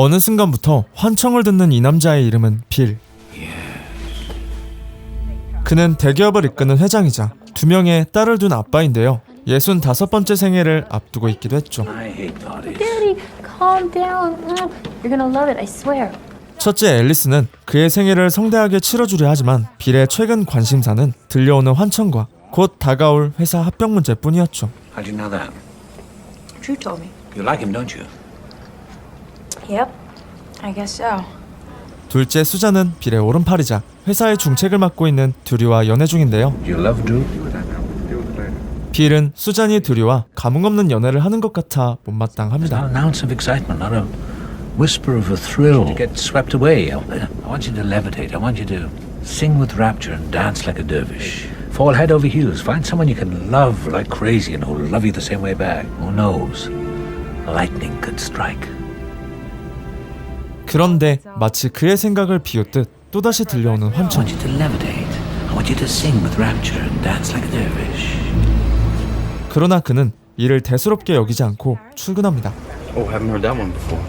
어느 순간부터 환청을 듣는 이 남자의 이름은 빌. 그는 대기업을 이끄는 회장이자 두 명의 딸을 둔 아빠인데요. 예순 다섯 번째 생일을 앞두고 있기도 했죠. I hate parties. Daddy, calm down. Mm, You're gonna love it, I swear. 첫째 앨리스는 그의 생일을 성대하게 치러주려 하지만 빌의 최근 관심사는 들려오는 환청과 곧 다가올 회사 합격 문제뿐이었죠. How'd you know that? Drew told me. You like him, don't you? Yep, I guess so. 둘째 수자는 빌의 오른팔이자 회사의 중책을 맡고 있는 듀리와 연애 중인데요. You love Drew? 빌은 수잔이 듀리와 감흥 없는 연애를 하는 것 같아 Not 못마땅합니다. an ounce of excitement, not a whisper of a thrill. To get swept away. I, I want you to levitate. I want you to sing with rapture and dance like a dervish. Fall head over heels. Find someone you can love like crazy and who'll love you the same way back. Who knows? Lightning could strike. 그런데 마치 그의 생각을 비웃듯 또다시 들려오는 I 환청. want you to levitate. I want you to sing with rapture and dance like a dervish. 그러나 그는 이를 대수롭게 여기지 않고 출근합니다. Oh, haven't heard that one before.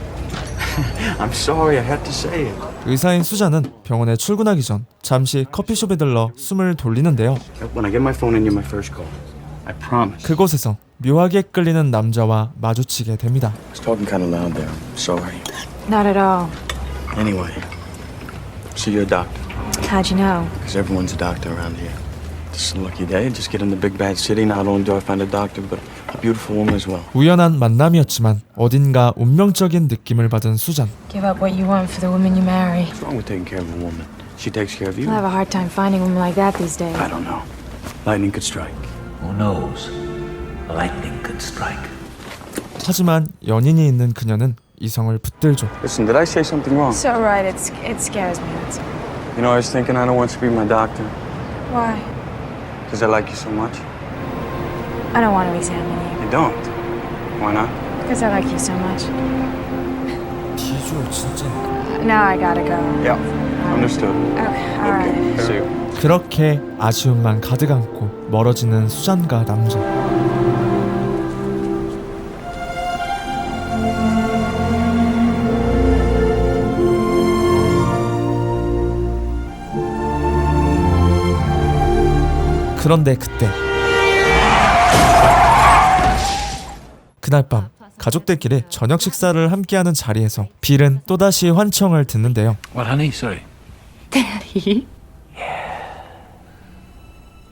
I'm sorry, I had to say it. 의사인 수잔은 병원에 출근하기 전 잠시 커피숍에 들러 숨을 돌리는데요. 그곳에서 묘하게 끌리는 남자와 마주치게 됩니다. I was talking kind of loud there. I'm sorry. Not at all. Anyway, so you're a doctor, How'd you know? because everyone's a doctor around here. Just a lucky day. Just get in the big bad city. Not only do I find a doctor, but a beautiful woman as well. 우연한 만남이었지만 어딘가 운명적인 느낌을 받은 수잔. Give up what you want for the woman you marry. What's wrong with taking care of a woman? She takes care of you. You'll have a hard time finding women like that these days. I don't know. Lightning could strike. Who knows? Lightning could strike. 하지만 연인이 있는 그녀는 이성을 붙들죠. Listen, did I say something wrong? It's all right. It's it scares me. That's all. You know, I was thinking I don't want you to be my doctor Why? because I like you so much. I don't want to examine you I don't. Why not? because I like you so much. 비주얼 진짜. Now I gotta go. Yeah. Understood. Okay. All right. Okay. See you. 그렇게 아쉬움만 가득 안고 멀어지는 수잔과 남자. 그런데 그때 그날 밤 가족들끼리 저녁 식사를 함께하는 자리에서 빌은 또다시 환청을 듣는데요. What, honey? Sorry. Daddy.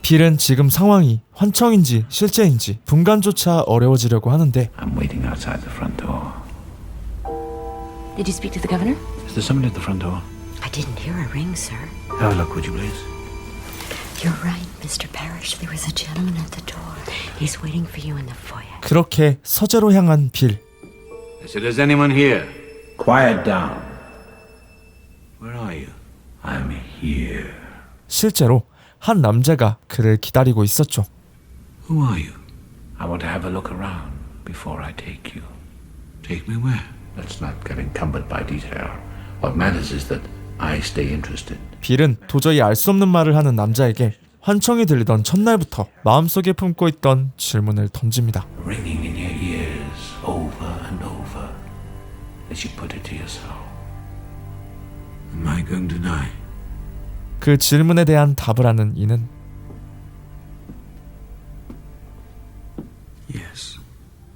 빌은 지금 상황이 환청인지 실제인지 분간조차 어려워지려고 하는데 I'm waiting outside the front door. Did you speak to the governor? Is there somebody at the front door? I didn't hear a ring, sir. Have a look, would you please? You're right, Mr. Parrish. There was a gentleman at the door. He's waiting for you in the foyer. 그렇게 서재로 향한 빌 I said, is anyone here? Quiet down. Where are you? I'm here. 실제로 한 남자가 그를 기다리고 있었죠. Who are you? I want to have a look around before I take you. Take me where? Let's not get encumbered by detail. What matters is that I stay interested. 빌은 도저히 알 수 없는 말을 하는 남자에게 환청이 들리던 첫날부터 마음속에 품고 있던 질문을 던집니다. Ringing in your ears over and over as you put it to yourself. 그 질문에 대한 답을 하는 이는? Yes.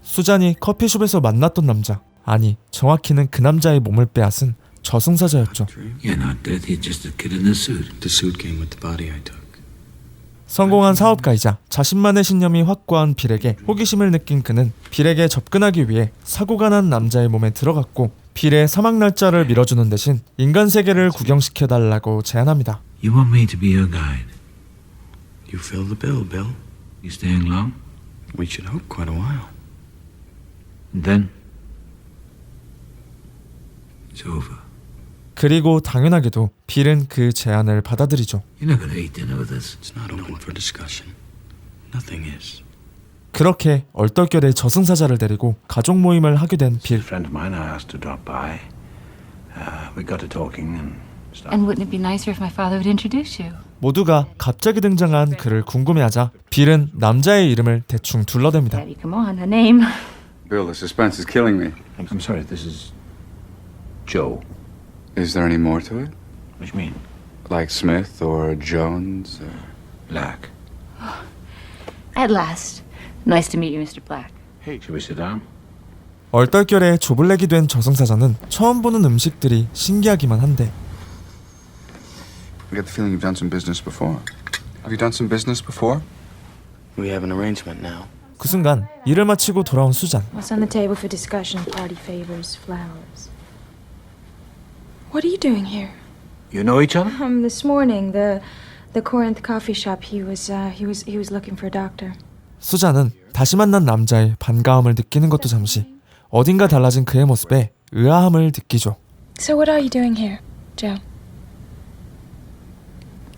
수잔이 커피숍에서 만났던 남자 아니 정확히는 그 남자의 몸을 빼앗은 저승사자였죠. 성공한 사업가이자 자신만의 신념이 확고한 빌에게 호기심을 느낀 그는 빌에게 접근하기 위해 사고가 난 남자의 몸에 들어갔고 빌의 사망 날짜를 밀어주는 대신 인간 세계를 구경시켜 달라고 제안합니다. You want me to be your guide? You fill the bill, Bill. You staying long? We should hope quite a while. And then? It's over. 그리고 당연하게도 빌은 그 제안을 받아들이죠. You're not going to eat dinner with us. It's not open for discussion. Nothing is. 그렇게 얼떨결에 저승사자를 데리고 가족 모임을 하게 된 A 빌. friend of mine I asked to drop by. Uh, we got to talking and stuff. And wouldn't it be nicer if my father would introduce you? 모두가 갑자기 등장한 그를 궁금해하자 빌은 남자의 이름을 대충 둘러댑니다. Daddy, come on, a name. Bill, the suspense is killing me. I'm sorry, this is Joe. Is there any more to it? What do you mean? Like Smith or Jones? Or... Black. At last. Nice to meet you, Mr. Black. Should we sit down? 얼떨결에 조블랙이 된 저승사자는 처음 보는 음식들이 신기하기만 한데 I get the feeling you've done some business before. Have you done some business before? We have an arrangement now. 그 순간 일을 마치고 돌아온 수잔 What's on the table for discussion? Party favors, flowers. What are you doing here? You know each other? Um, this morning, the the Corinth coffee shop. He was uh, he was he was looking for a doctor. 수잔은 다시 만난 남자의 반가움을 느끼는 것도 잠시 어딘가 달라진 그의 모습에 의아함을 느끼죠. So what are you doing here, Joe?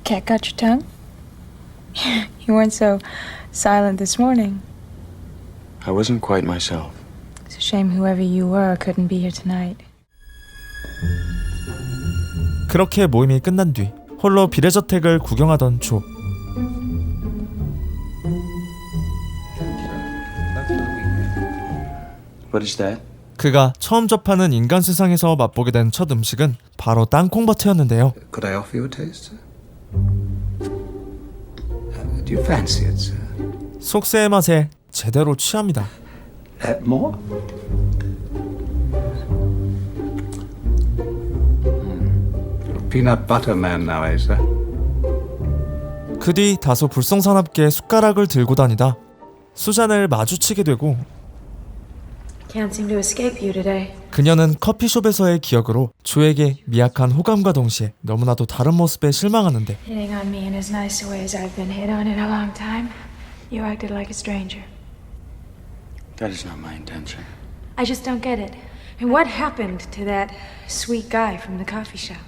Cat got your tongue? you weren't so silent this morning. I wasn't quite myself. It's a shame whoever you were couldn't be here tonight. 그렇게 모임이 끝난 뒤 홀로 비례저택을 구경하던 조 What is that? 그가 처음 접하는 인간 세상에서 맛보게 된 첫 음식은 바로 땅콩버터였는데요. Could I offer you a taste? Uh, do you fancy it, sir? 속세의 맛에 제대로 취합니다. Uh, more? Hmm. Peanut butter man now, eh, sir? 그 뒤 다소 불성사납게 숟가락을 들고 다니다 수잔을 마주치게 되고 Can't seem to escape you today. 그녀는 커피숍에서의 기억으로 조에게 미약한 호감과 동시에 너무나도 다른 모습에 실망하는데 Hitting on me in as nice a way as I've been hit on in a long time. You acted like a stranger. That is not my intention. I just don't get it. And what happened to that sweet guy from the coffee shop?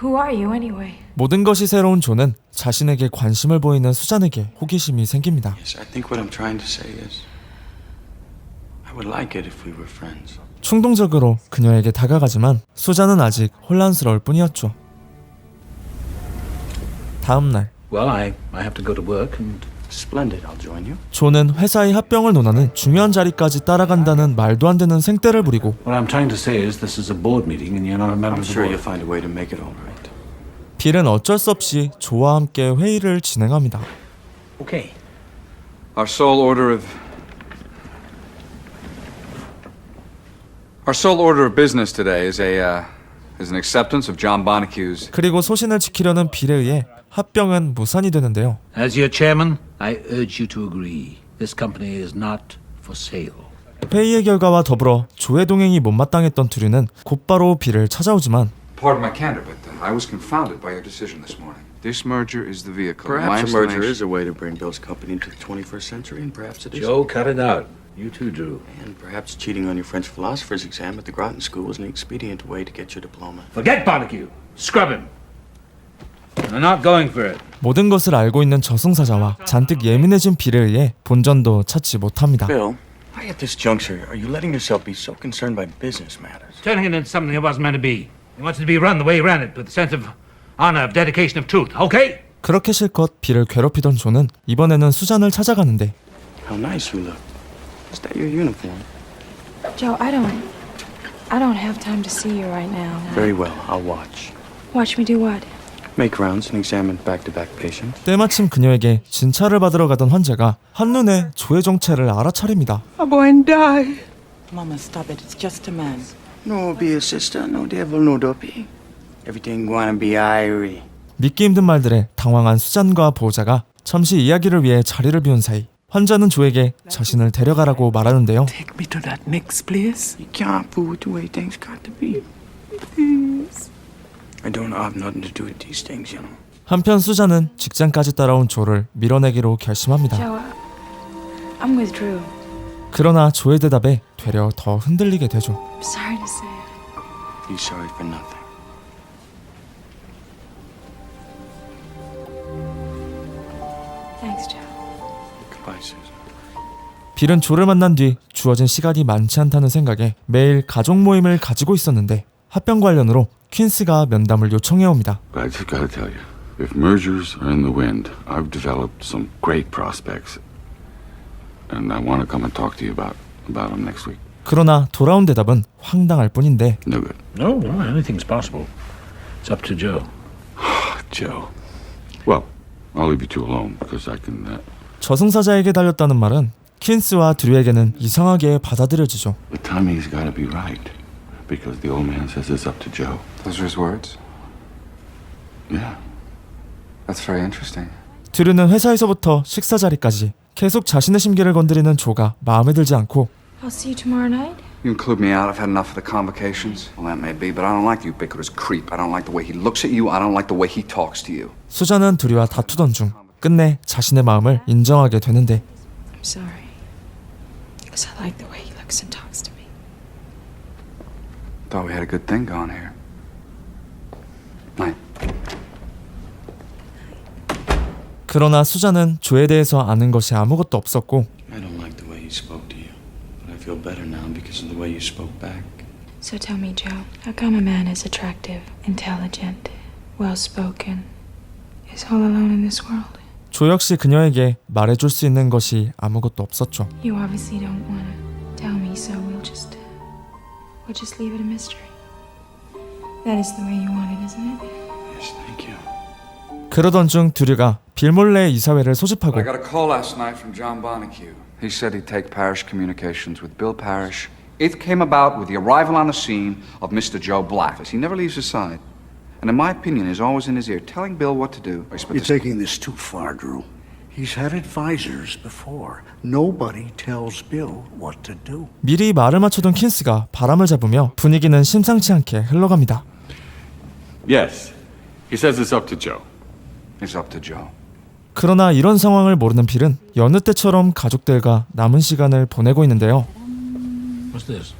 Who are you anyway? 모든 것이 새로운 조는 자신에게 관심을 보이는 수잔에게 호기심이 생깁니다. Yes, I think what I'm trying to say is I would like it if we were friends. 충동적으로 그녀에게 다가가지만 수잔은 아직 혼란스러울 뿐이었죠. 다음 날 Well, I, I have to go to work and Splendid, I'll join you. 조는 회사의 합병을 논하는 중요한 자리까지 따라간다는 말도 안 되는 생떼를 부리고 what I'm trying to say is this is a board meeting and you're not a member I'm of the sure board. you'll find a way to make it all right. 빌은 어쩔 수 없이 조와 함께 회의를 진행합니다. Okay. Our sole order of. Our sole order of business today is a uh, is an acceptance of John Bonacue's. 그리고 소신을 지키려는 빌에 의해 합병은 무산이 되는데요. As your chairman, I urge you to agree. This company is not for sale. 회의의 결과와 더불어 조의 동행이 못마땅했던 두류는 곧바로 빌을 찾아오지만 Pardon my candor, but uh, I was confounded by your decision this morning. This merger is the vehicle. My Perhaps a merger explanation- is a way to bring Bill's company into the 21st century, and perhaps it is. Joe, cut it out. You too, Drew. And perhaps cheating on your French philosopher's exam at the Groton School is an expedient way to get your diploma. Forget Barbecue. Scrub him. I'm not going for it. 모든 것을 알고 있는 저승사자와 잔뜩 예민해진 빌에 의해 본전도 찾지 못합니다. Bill, why at this juncture are you letting yourself be so concerned by business matters? Turning it into something it wasn't meant to be. He wants it to be run the way he ran it, with a sense of honor, of dedication, of truth. Okay? 그렇게 실컷 빌을 괴롭히던 조는 이번에는 수잔을 찾아가는데 How nice you look. Is that your uniform? Joe, I don't. I don't have time to see you right now. Very well, I'll watch. Watch me do what? Make rounds and examine back-to-back patients. 때마침 그녀에게 진찰을 받으러 가던 환자가 한눈에 조의 정체를 알아차립니다. Mama, stop it. It's just a man. No be a sister, no devil, no dopey. Everything gonna be irie. 믿기 힘든 말들에 당황한 수잔과 보호자가 잠시 이야기를 위해 자리를 비운 사이 환자는 조에게 자신을 데려가라고 말하는데요. Take me to that mix, please. You can't fool with the way things got to be. Please. I don't have nothing to do with these things, you know. 한편 수잔은 직장까지 따라온 조를 밀어내기로 결심합니다. Joe, I'm with Drew. 그러나 조의 대답에 되려 더 흔들리게 되죠. I'm sorry to say it. You sorry for nothing. 빌은 조를 만난 뒤 주어진 시간이 많지 않다는 생각에 매일 가족 모임을 가지고 있었는데 합병 관련으로 퀸스가 면담을 요청해 옵니다. I just gotta tell you, if mergers are in the wind, I've developed some great prospects, and I want to come and talk to you about about them next week. 그러나 돌아온 대답은 황당할 뿐인데 No good. No, no, anything's possible. It's up to Joe. Joe. Well, I'll leave you two alone because I can. Uh, 저승사자에게 달렸다는 말은 퀸스와 드류에게는 이상하게 받아들여지죠. the timing's got to be right because the old man says it's up to Joe. Those are his words. Yeah. That's very interesting. 드류는 회사에서부터 식사 자리까지 계속 자신의 심기를 건드리는 조가 마음에 들지 않고 I'll see you tomorrow night. You include me out. I've had enough of the convocations. Well, that may be, but I don't like the ubiquitous creep. I don't like the way he looks at you. I don't like the way he talks to you. 수자는 드류와 다투던 중 끝내 자신의 마음을 인정하게 되는데 I'm sorry. Because I like the way he looks and talks to me. Thought we had a good thing going here. Night. 그러나 수자는 조에 대해서 아는 것이 아무것도 없었고 I don't like the way he spoke to you, but I feel better now because of the way you spoke back. So tell me, Joe, how come a man is attractive, intelligent, well spoken, is all alone in this world? 조 역시 그녀에게 말해줄 수 있는 것이 아무것도 없었죠. You obviously don't want to tell me, so we'll just. We'll just leave it a mystery. That is the way you want it, isn't it? Yes, thank you. 그러던 중 드류가 빌몰레 이사회를 소집하고 I got a call last night from John Bonacue. He said he'd take parish communications with Bill Parrish. It came about with the arrival on the scene of Mr. Joe Black. He never leaves his side. And in my opinion, is always in his ear, telling Bill what to do. You're this- taking this too far, Drew. He's had advisors before. Nobody tells Bill what to do. 미리 말을 맞춰둔 킨스가 바람을 잡으며 분위기는 심상치 않게 흘러갑니다. Yes. He says it's up to Joe. It's up to Joe. 그러나 이런 상황을 모르는 빌은 여느 때처럼 가족들과 남은 시간을 보내고 있는데요. What's this?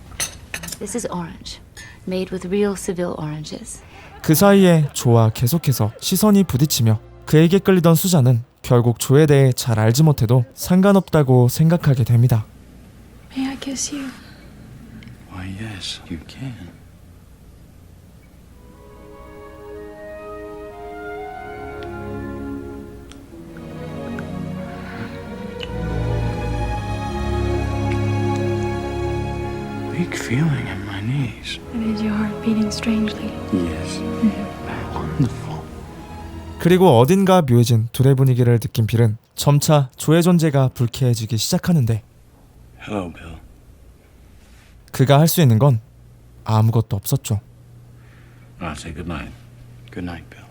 This is orange, made with real Seville oranges. 그 사이에 조와 계속해서 시선이 부딪히며 그에게 끌리던 수자는 결국 조에 대해 잘 알지 못해도 상관없다고 생각하게 됩니다. May I kiss you? Why, yes, you can. Weak feeling knees. And is your heart beating strangely? Yes. Wonderful. 그리고 어딘가 묘해진 둘의 분위기를 느낀 빌은 점차 조의 존재가 불쾌해지기 시작하는데 Hello, Bill. 그가 할 수 있는 건 아무것도 없었죠. I'll say good night. Good night, Bill.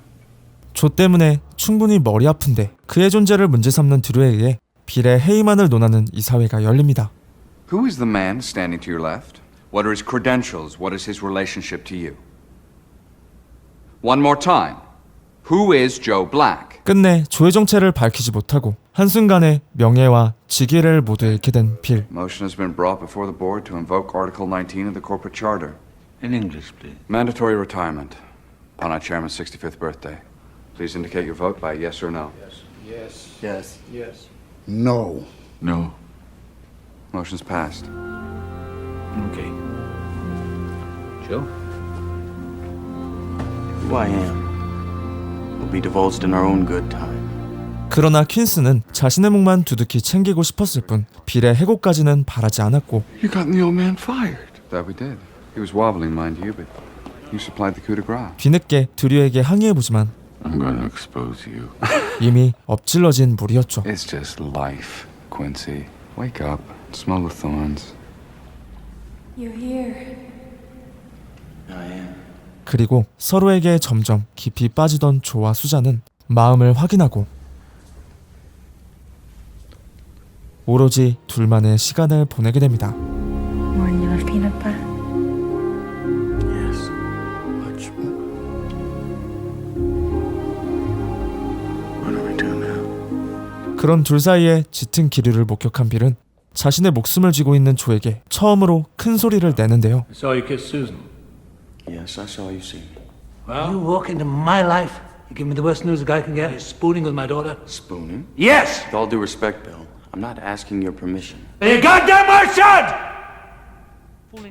조 때문에 충분히 머리 아픈데 그의 존재를 문제 삼는 드류에 의해 빌의 해이만을 논하는 이 사회가 열립니다. Who is the man standing to your left? What are his credentials? What is his relationship to you? One more time. Who is Joe Black? 끝내 조의 정체를 밝히지 못하고 한순간에 명예와 직위를 모두 잃게 된 빌. Motion has been brought before the board to invoke Article 19 of the corporate charter. In English, please. Mandatory retirement upon our chairman's 65th birthday. Please indicate your vote by yes or no. Yes. No. No. Motion's passed. Okay. Joe? Who I am will be divulged in our own good time. 그러나 퀸스는 자신의 목만 두둑히 챙기고 싶었을 뿐 빌의 해고까지는 바라지 않았고 You got the old man fired. That we did. He was wobbling, mind you, but you supplied the coup de grace. 뒤늦게 드류에게 항의해보지만 I'm going to expose you. 이미 엎질러진 물이었죠. It's just life, Quincy. Wake up. Smell the thorns. You're here. I am. 그리고 서로에게 점점 깊이 빠지던 조와 수자는 마음을 확인하고 오로지 둘만의 시간을 보내게 됩니다. More in your peanut butter? Yes. Much more. What do we do now? 그런 둘 사이에 짙은 기류를 목격한 빌은 자신의 목숨을 쥐고 있는 조에게 처음으로 큰 소리를 내는데요. I saw you kiss Susan. Yes, I saw you see me. You walk into my life. You give me the worst news a guy can get. You're spooning with my daughter. Spooning? Yes! With all due respect, Bill, I'm not asking your permission. You goddamn merchant!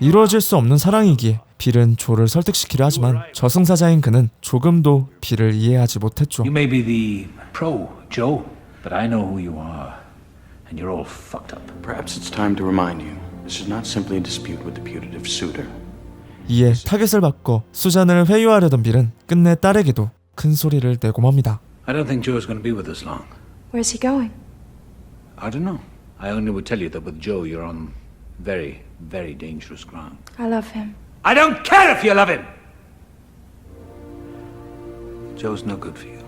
이루어질 수 없는 사랑이기에 빌은 조를 설득시키려 하지만 저승사자인 그는 조금도 빌을 이해하지 못했죠. You may be the pro, Joe, but I know who you are. And you're all fucked up. Perhaps it's time to remind you This is not simply a dispute with the putative suitor. 이에 타겟을 바꿔 수잔을 회유하려던 빌은 끝내 딸에게도 큰 소리를 내고 맙니다. I don't think Joe's going to be with us long. Where's he going? I don't know. I only would tell you that with Joe, you're on very, very dangerous ground. I love him. I don't care if you love him! Joe's no good for you.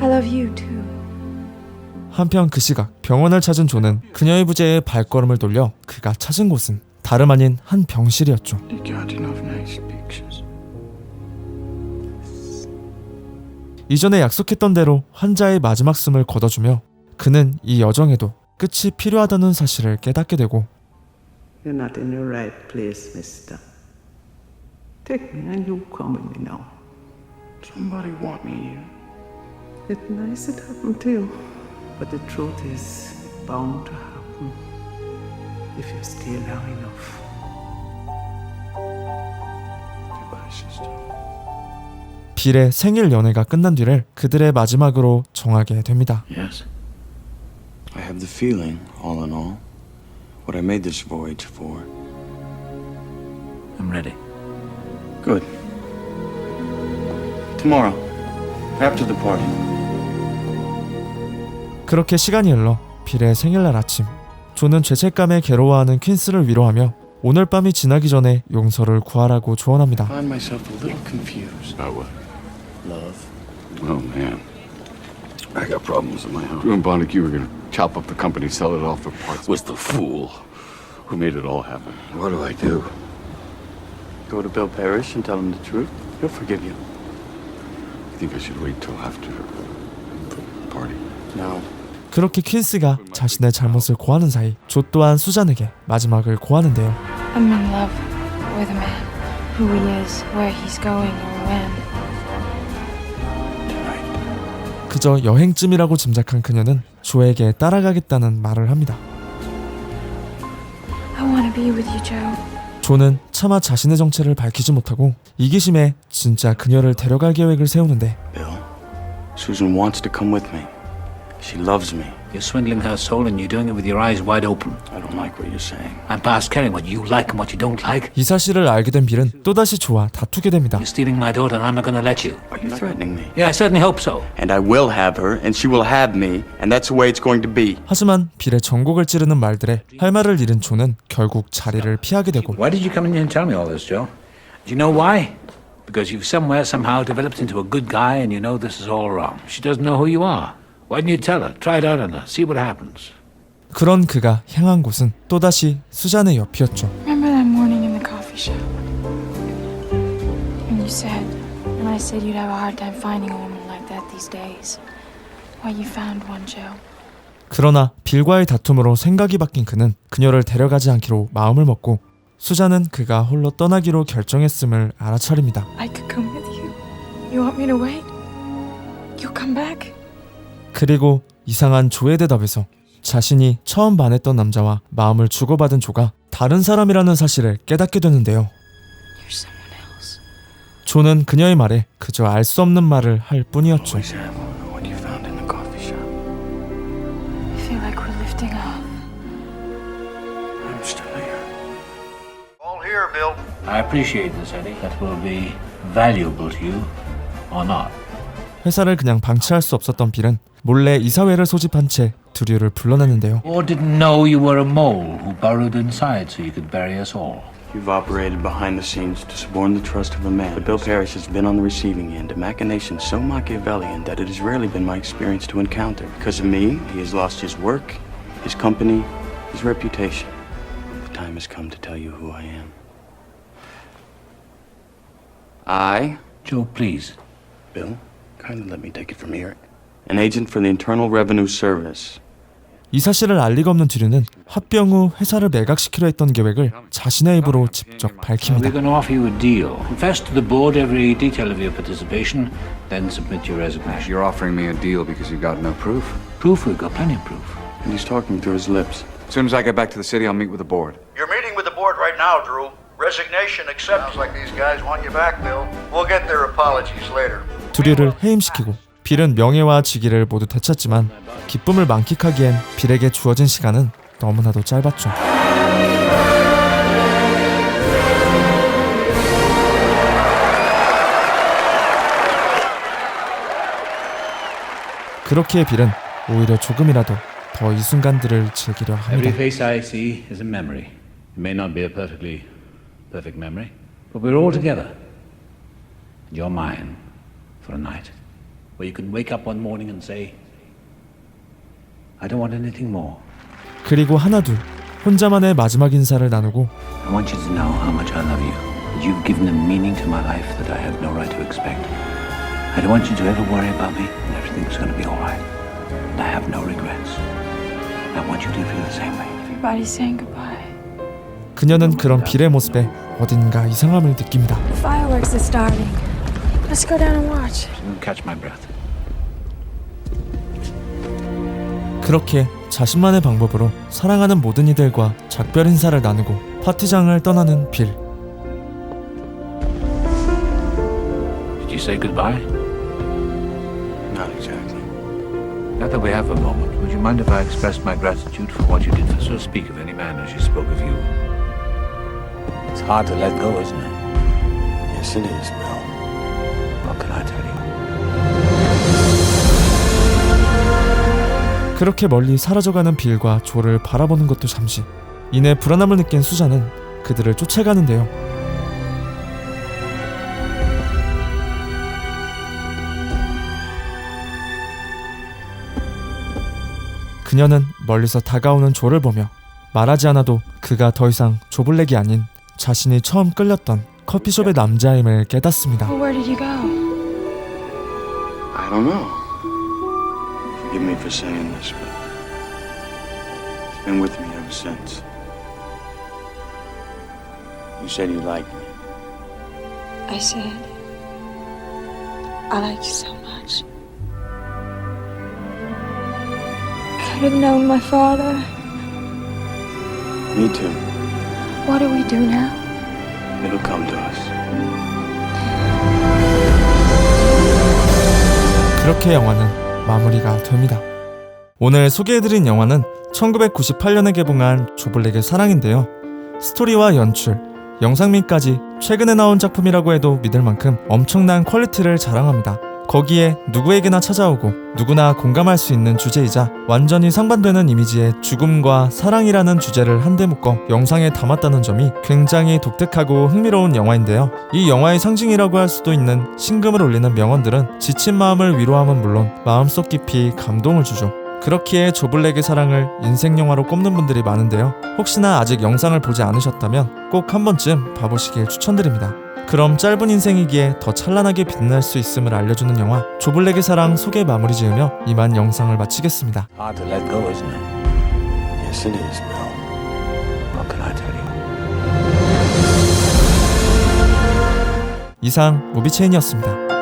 I love you too. 한편 그 시각 병원을 찾은 조는 그녀의 부재에 발걸음을 돌려 그가 찾은 곳은 다름 아닌 한 병실이었죠. 이전에 약속했던 대로 환자의 마지막 숨을 거둬주며 그는 이 여정에도 끝이 필요하다는 사실을 깨닫게 되고 You're not in your right place, mister. Take me and you come with me now. Somebody want me here. It's nice it happened to you. But the truth is, bound to happen. If you stay long enough. Goodbye, sister. 빌의 생일 연애가 끝난 뒤를 그들의 마지막으로 정하게 됩니다. Yes. I have the feeling, all in all, what I made this voyage for. I'm ready. Good. Tomorrow, after the party. 그렇게 시간이 흘러 빌의 생일날 아침 조는 죄책감에 괴로워하는 퀸스를 위로하며 오늘 밤이 지나기 전에 용서를 구하라고 조언합니다. find myself a little confused. About what? Love. Oh, man. I got problems in my house. You and Bonnecue were gonna chop up the company, sell it off for parts. Was the fool who made it all happen. What do I do? Go to Bill Parrish and tell him the truth. He'll forgive you. I think I should wait till after the party. No. 그렇게 퀸스가 자신의 잘못을 고하는 사이 조 또한 수잔에게 마지막을 고하는데요. I'm in love with a man. Who he is, where he's going, or when. 그저 여행쯤이라고 짐작한 그녀는 조에게 따라가겠다는 말을 합니다. I want to be with you, Joe. 조는 차마 자신의 정체를 밝히지 못하고 이기심에 진짜 그녀를 데려갈 계획을 세우는데 Bill, Susan wants to come with me. She loves me. You're swindling her soul and you're doing it with your eyes wide open. I don't like what you're saying. I'm past caring what you like and what you don't like. 이 사실을 알게 된 빌은 또다시 조와 다투게 됩니다. You're stealing my daughter and I'm not going to let you. Are you threatening me? Yeah, I certainly hope so. And I will have her, and she will have me, and that's the way it's going to be. 하지만 빌의 전곡을 찌르는 말들에 할 말을 잃은 조는 결국 자리를 피하게 되고 Why did you come in here and tell me all this, Joe? Do you know why? Because you've somewhere, somehow developed into a good guy and you know this is all wrong. She doesn't know who you are. Why didn't you tell her? Try it out on her. See what happens. 그런 그가 향한 곳은 또다시 수잔의 옆이었죠. Remember that morning in the coffee shop? And you said, and I said you'd have a hard time finding a woman like that these days. Well, you found one, Joe. 그러나 빌과의 다툼으로 생각이 바뀐 그는 그녀를 데려가지 않기로 마음을 먹고 수잔은 그가 홀로 떠나기로 결정했음을 알아차립니다. I could come with you. You want me to wait? You'll come back? 그리고 이상한 조의 대답에서 자신이 처음 반했던 남자와 마음을 주고받은 조가 다른 사람이라는 사실을 깨닫게 되는데요. You're someone else. 조는 그녀의 말에 그저 알 수 없는 말을 할 뿐이었죠. I appreciate this, Eddie. That will be valuable to you or not. 회사를 그냥 방치할 수 없었던 빌은 몰래 이사회를 소집한 채 두류를 불러내는데요. Or didn't know you were a mole who burrowed inside so you could bury us all. You've operated behind the scenes to suborn the trust of a man. But Bill Parrish has been on the receiving end of machinations so Machiavellian that it has rarely been my experience to encounter. Because of me, he has lost his work, his company, his reputation. The time has come to tell you who I am. I, Joe, please. Bill, kindly let me take it from here. An agent for the Internal Revenue Service. 이 사실을 알 리가 없는 두류는 합병 후 회사를 매각시키려 했던 계획을 자신의 입으로 직접 We're 밝힙니다. going to offer you a deal. Confess to the board every detail of your participation, then submit your resignation. You're offering me a deal because you've got no proof? Proof? We've got plenty of proof. And he's talking through his lips. As soon as I get back to the city, I'll meet with the board. You're meeting with the board right now, Drew. Resignation accepted. Sounds like these guys want you back, Bill. We'll get their apologies later. 두류를 해임시키고 빌은 명예와 직위를 모두 되찾지만 기쁨을 만끽하기엔 빌에게 주어진 시간은 너무나도 짧았죠. 그렇기에 빌은 오히려 조금이라도 더 이 순간들을 즐기려 합니다. For a night. Where you can wake up one morning and say, I don't want anything more. 그리고 하나둘 혼자만의 마지막 인사를 나누고 I want you to know how much I love you. That you've given a meaning to my life that I have no right to expect. I don't want you to ever worry about me, and everything's going to be all right. And I have no regrets. I want you to feel the same way. Everybody's saying goodbye. 그녀는 그런 빌의 모습에 어딘가 이상함을 느낍니다. The fireworks are starting. Let's go down and watch. Don't catch my breath. 그렇게 자신만의 방법으로 사랑하는 모든 이들과 작별 인사를 나누고 파티장을 떠나는 빌. Did you say goodbye? Not exactly. Now that we have a moment, would you mind if I expressed my gratitude for what you did for so speak of any man as you spoke of you? It's hard to let go, isn't it? Yes, it is, Bill. What can I tell you? 그렇게 멀리 사라져가는 빌과 조를 바라보는 것도 잠시. 이내 불안함을 느낀 수잔은 그들을 쫓아가는데요. 그녀는 멀리서 다가오는 조를 보며 말하지 않아도 그가 더 이상 조블랙이 아닌 자신이 처음 끌렸던 커피숍의 남자임을 깨닫습니다. Well, I don't know. Forgive me for saying this, but it's been with me ever since. You said you liked me. I said, I like you so much. I could have known my father. Me too. What do we do now? It'll come to us. 그렇게 영화는 마무리가 됩니다. 오늘 소개해드린 영화는 1998년에 개봉한 조블랙의 사랑인데요. 스토리와 연출, 영상미까지 최근에 나온 작품이라고 해도 믿을 만큼 엄청난 퀄리티를 자랑합니다. 거기에 누구에게나 찾아오고 누구나 공감할 수 있는 주제이자 완전히 상반되는 이미지의 죽음과 사랑이라는 주제를 한데 묶어 영상에 담았다는 점이 굉장히 독특하고 흥미로운 영화인데요. 이 영화의 상징이라고 할 수도 있는 신금을 울리는 명언들은 지친 마음을 위로함은 물론 마음속 깊이 감동을 주죠. 그렇기에 조블랙의 사랑을 인생 영화로 꼽는 분들이 많은데요. 혹시나 아직 영상을 보지 않으셨다면 꼭 한 번쯤 봐보시길 추천드립니다. 그럼 짧은 인생이기에 더 찬란하게 빛날 수 있음을 알려주는 영화 조블랙의 사랑 소개 마무리 지으며 이만 영상을 마치겠습니다. 이상 무비체인이었습니다.